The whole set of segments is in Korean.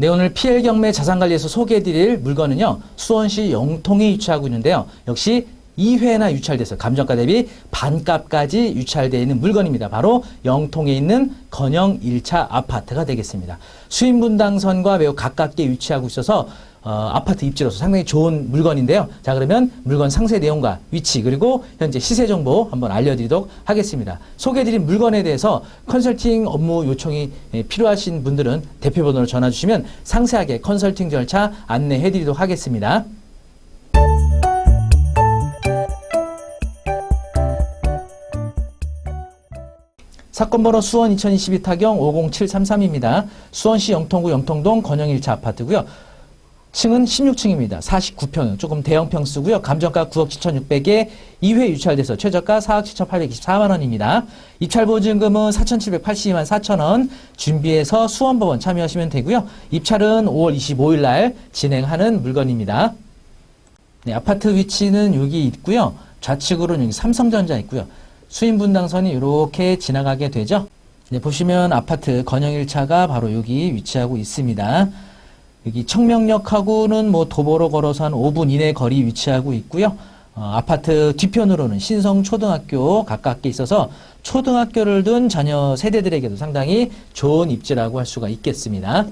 네, 오늘 PL 경매 자산관리에서 소개해드릴 물건은요, 수원시 영통에 위치하고 있는데요. 역시 2회나 유찰돼서 감정가 대비 반값까지 유찰되어 있는 물건입니다. 바로 영통에 있는 건영 1차 아파트가 되겠습니다. 수인분당선과 매우 가깝게 위치하고 있어서 어, 아파트 입지로서 상당히 좋은 물건인데요. 자, 그러면 물건 상세 내용과 위치 그리고 현재 시세 정보 한번 알려드리도록 하겠습니다. 소개해드린 물건에 대해서 컨설팅 업무 요청이 예, 필요하신 분들은 대표 번호로 전화 주시면 상세하게 컨설팅 절차 안내해드리도록 하겠습니다. 사건 번호 수원 2022 타경 50733입니다. 수원시 영통구 영통동 건영 1차 아파트고요. 층은 16층입니다. 49평, 조금 대형 평수고요. 감정가 9억 7,600에 2회 유찰돼서 최저가 4억 7,824만 원입니다. 입찰 보증금은 4,782만 4천 원 준비해서 수원법원 참여하시면 되고요. 입찰은 5월 25일 날 진행하는 물건입니다. 네, 아파트 위치는 여기 있고요. 좌측으로는 여기 삼성전자 있고요. 수인분당선이 이렇게 지나가게 되죠. 네, 보시면 아파트 건영 1차가 바로 여기 위치하고 있습니다. 여기 청명역하고는 뭐 도보로 걸어서 한 5분 이내 거리 위치하고 있고요. 어, 아파트 뒤편으로는 신성초등학교 가깝게 있어서 초등학교를 둔 자녀 세대들에게도 상당히 좋은 입지라고 할 수가 있겠습니다.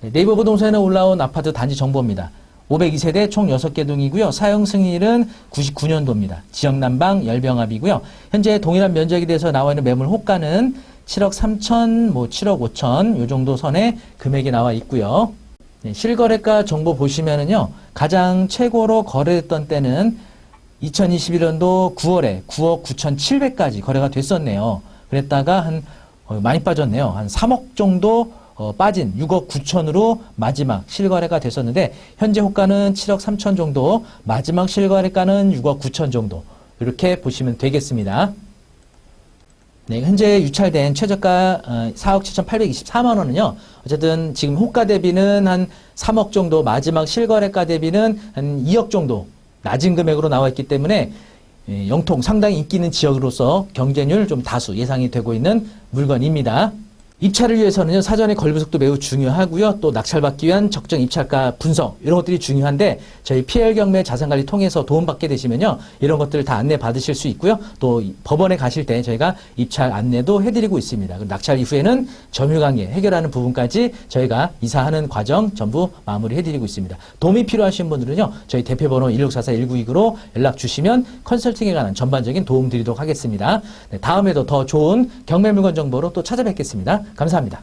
네, 네이버 부동산에 올라온 아파트 단지 정보입니다. 502세대 총 6개 동이고요. 사용 승일은 99년도입니다. 지역 난방 열병합이고요. 현재 동일한 면적에 대해서 나와 있는 매물 호가는 7억 3천, 뭐 7억 5천 요 정도 선에 금액이 나와 있고요. 네, 실거래가 정보 보시면은요. 가장 최고로 거래됐던 때는 2021년도 9월에 9억 9,700까지 거래가 됐었네요. 그랬다가 한 어, 많이 빠졌네요. 한 3억 정도 어, 빠진 6억 9천으로 마지막 실거래가 됐었는데 현재 호가는 7억 3천 정도, 마지막 실거래가는 6억 9천 정도 이렇게 보시면 되겠습니다. 네, 현재 유찰된 최저가 어, 4억 7,824만 원은요. 어쨌든 지금 호가 대비는 한 3억 정도, 마지막 실거래가 대비는 한 2억 정도 낮은 금액으로 나와 있기 때문에 예, 영통 상당히 인기 있는 지역으로서 경쟁률 좀 다수 예상이 되고 있는 물건입니다. 입찰을 위해서는요, 사전에 걸분석도 매우 중요하고요. 또 낙찰받기 위한 적정 입찰가 분석, 이런 것들이 중요한데, 저희 PL 경매 자산관리 통해서 도움받게 되시면요, 이런 것들을 다 안내 받으실 수 있고요. 또 이- 법원에 가실 때 저희가 입찰 안내도 해드리고 있습니다. 낙찰 이후에는 점유관계 해결하는 부분까지 저희가 이사하는 과정 전부 마무리 해드리고 있습니다. 도움이 필요하신 분들은요, 저희 대표번호 1644-1929로 연락 주시면 컨설팅에 관한 전반적인 도움 드리도록 하겠습니다. 네, 다음에도 더 좋은 경매 물건 정보로 또 찾아뵙겠습니다. 감사합니다.